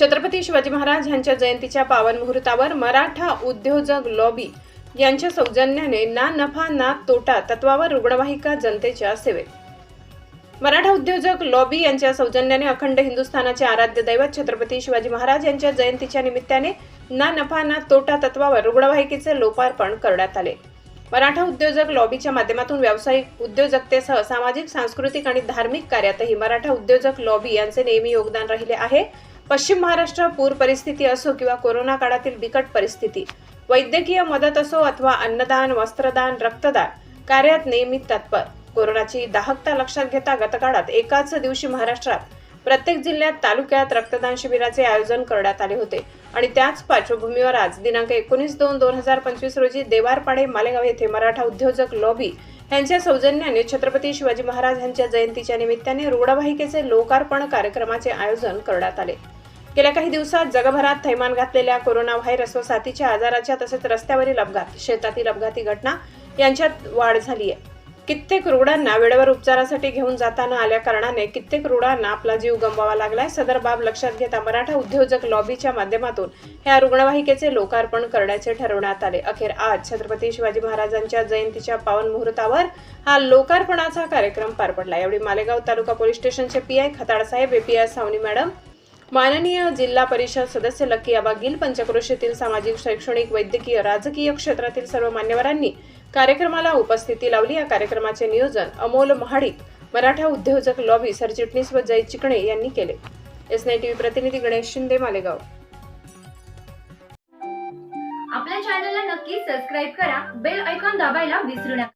छत्रपती शिवाजी महाराज यांच्या जयंतीच्या पावन मुहूर्तावर मराठा उद्योजक लॉबी यांच्या सौजन्याने ना नफा ना तोटा तत्वावर रुग्णवाहिका जनतेच्या सेवेत. मराठा उद्योजक लॉबी यांच्या सौजन्याने अखंड हिंदुस्थानाचे आराध्य दैवत छत्रपती शिवाजी महाराज यांच्या जयंतीच्या निमित्ताने ना नफा ना तोटा तत्वावर रुग्णवाहिकेचे लोकार्पण करण्यात आले. मराठा उद्योजक लॉबीच्या माध्यमातून व्यावसायिक उद्योजकतेसह सामाजिक सांस्कृतिक आणि धार्मिक कार्यातही मराठा उद्योजक लॉबी यांचे नेहमी योगदान राहिले आहे. पश्चिम महाराष्ट्र पूर परिस्थिती असो किंवा कोरोना काळातील बिकट परिस्थिती वैद्यकीय मदत असो अथवा अन्नदान वस्त्रदान रक्तदान कार्यात नेहमी तत्पर. कोरोनाची दाहकता लक्षात घेता गतकाळात एकाच दिवशी महाराष्ट्रात प्रत्येक जिल्ह्यात तालुक्यात रक्तदान शिबिराचे आयोजन करण्यात आले होते. आणि त्याच पार्श्वभूमीवर आज दिनांक एकोणीस दोन दोन हजार पंचवीस रोजी देवारपाडे मालेगाव येथे मराठा उद्योजक लॉबी यांच्या सौजन्याने छत्रपती शिवाजी महाराज यांच्या जयंतीच्या निमित्ताने रुग्णवाहिकेचे लोकार्पण कार्यक्रमाचे आयोजन करण्यात आले. गेल्या काही दिवसात जगभरात थैमान घातलेल्या कोरोना व्हायरस व साथीच्या आजाराच्या तसेच रस्त्यावरील अपघात शेतातील अपघाती घटना यांच्यात वाढ झाली आहे. कित्येक रुग्णांना वेळेवर उपचारासाठी घेऊन जाताना आल्या कारणाने कित्येक रुग्णांना आपला जीव गमवावा लागलाय. सदर बाब लक्षात घेता मराठा उद्योजक लॉबीच्या माध्यमातून ह्या रुग्णवाहिकेचे लोकार्पण करण्याचे ठरवण्यात आले. अखेर आज छत्रपती शिवाजी महाराजांच्या जयंतीच्या पावन मुहूर्तावर हा लोकार्पणाचा कार्यक्रम पार पडला. यावेळी मालेगाव तालुका पोलीस स्टेशनचे पीआय खताळ साहेब एपीएस सावनी मॅडम माननीय जिल्हा परिषद सदस्य लकी आबा गिल पंचक्रोशीतील सामाजिक शैक्षणिक वैद्यकीय राजकीय क्षेत्रातील सर्व मान्यवरांनी कार्यक्रमाला उपस्थिती लावली. या कार्यक्रमाचे नियोजन अमोल महाडिक मराठा उद्योजक लॉबी सरचिटणीस व जय चिकणे यांनी केले. एस नाईन टीव्ही प्रतिनिधी गणेश शिंदे मालेगाव. आपल्या चॅनलला नक्की सबस्क्राईब करा. बेल ऐकॉन दाबायला विसरू नका.